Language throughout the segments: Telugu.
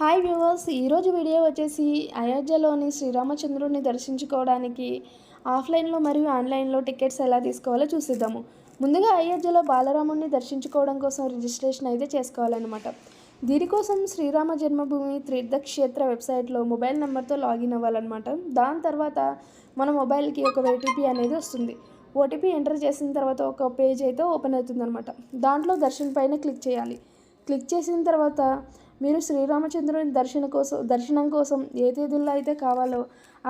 హాయ్ వ్యూవర్స్ ఈరోజు వీడియో వచ్చేసి అయోధ్యలోని శ్రీరామచంద్రుడిని దర్శించుకోవడానికి ఆఫ్లైన్లో మరియు ఆన్లైన్లో టికెట్స్ ఎలా తీసుకోవాలో చూసిద్దాము. ముందుగా అయోధ్యలో బాలరాముడిని దర్శించుకోవడం కోసం రిజిస్ట్రేషన్ అయితే చేసుకోవాలన్నమాట. దీనికోసం శ్రీరామ జన్మభూమి తీర్థక్షేత్ర వెబ్సైట్లో మొబైల్ నెంబర్తో లాగిన్ అవ్వాలన్నమాట. దాని తర్వాత మన మొబైల్కి ఒక ఓటీపీ అనేది వస్తుంది. ఓటీపీ ఎంటర్ చేసిన తర్వాత ఒక పేజ్ అయితే ఓపెన్ అవుతుందన్నమాట. దాంట్లో దర్శన్ పైన క్లిక్ చేయాలి. క్లిక్ చేసిన తర్వాత మీరు శ్రీరామచంద్రుని దర్శన కోసం దర్శనం కోసం ఏ తేదీల్లో అయితే కావాలో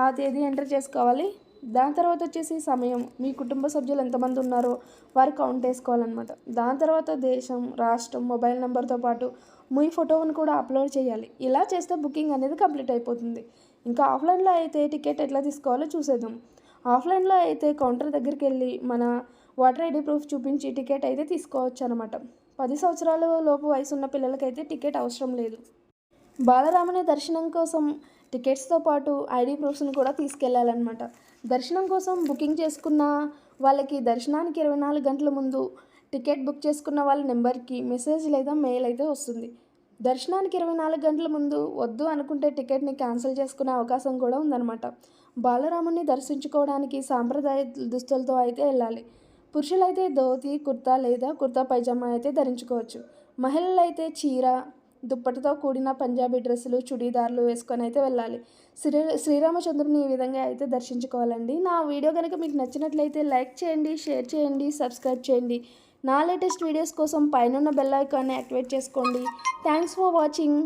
ఆ తేదీ ఎంటర్ చేసుకోవాలి. దాని తర్వాత వచ్చేసి సమయం. మీ కుటుంబ సభ్యులు ఎంతమంది ఉన్నారో వారు కౌంట్ వేసుకోవాలన్నమాట దాని తర్వాత దేశం రాష్ట్రం మొబైల్ నెంబర్తో పాటు మీ ఫోటోను కూడా అప్లోడ్ చేయాలి. ఇలా చేస్తే బుకింగ్ అనేది కంప్లీట్ అయిపోతుంది. ఇంకా ఆఫ్లైన్లో అయితే టికెట్ ఎట్లా తీసుకోవాలో చూసేద్దాం. ఆఫ్లైన్లో అయితే కౌంటర్ దగ్గరికి వెళ్ళి మన వాటర్ ఐడి ప్రూఫ్ చూపించి టికెట్ అయితే తీసుకోవచ్చు అనమాట పది సంవత్సరాల లోపు వయసు ఉన్న పిల్లలకైతే టికెట్ అవసరం లేదు. బాలరాముని దర్శనం కోసం టికెట్స్తో పాటు ఐడి ప్రూఫ్స్ని కూడా తీసుకెళ్ళాలన్నమాట. దర్శనం కోసం బుకింగ్ చేసుకున్న వాళ్ళకి దర్శనానికి ఇరవై నాలుగు గంటల ముందు టికెట్ బుక్ చేసుకున్న వాళ్ళ నెంబర్కి మెసేజ్ లేదా మెయిల్ అయితే వస్తుంది. దర్శనానికి ఇరవై నాలుగు గంటల ముందు వద్దు అనుకుంటే టికెట్ని క్యాన్సిల్ చేసుకునే అవకాశం కూడా ఉందన్నమాట. బాలరాముని దర్శించుకోవడానికి సాంప్రదాయ దుస్తులతో అయితే వెళ్ళాలి. పురుషులైతే ధోతి కుర్తా లేదా కుర్తా పైజామా అయితే ధరించుకోవచ్చు. మహిళలు అయితే చీర దుప్పటితో కూడిన పంజాబీ డ్రెస్సులు చుడీదార్లు వేసుకొని అయితే వెళ్ళాలి. శ్రీ శ్రీరామచంద్రుని ఈ విధంగా అయితే దర్శించుకోవాలండి. నా వీడియో కనుక మీకు నచ్చినట్లయితే లైక్ చేయండి షేర్ చేయండి సబ్స్క్రైబ్ చేయండి. నా లేటెస్ట్ వీడియోస్ కోసం పైన బెల్ ఐకాన్ని యాక్టివేట్ చేసుకోండి. Thanks for watching.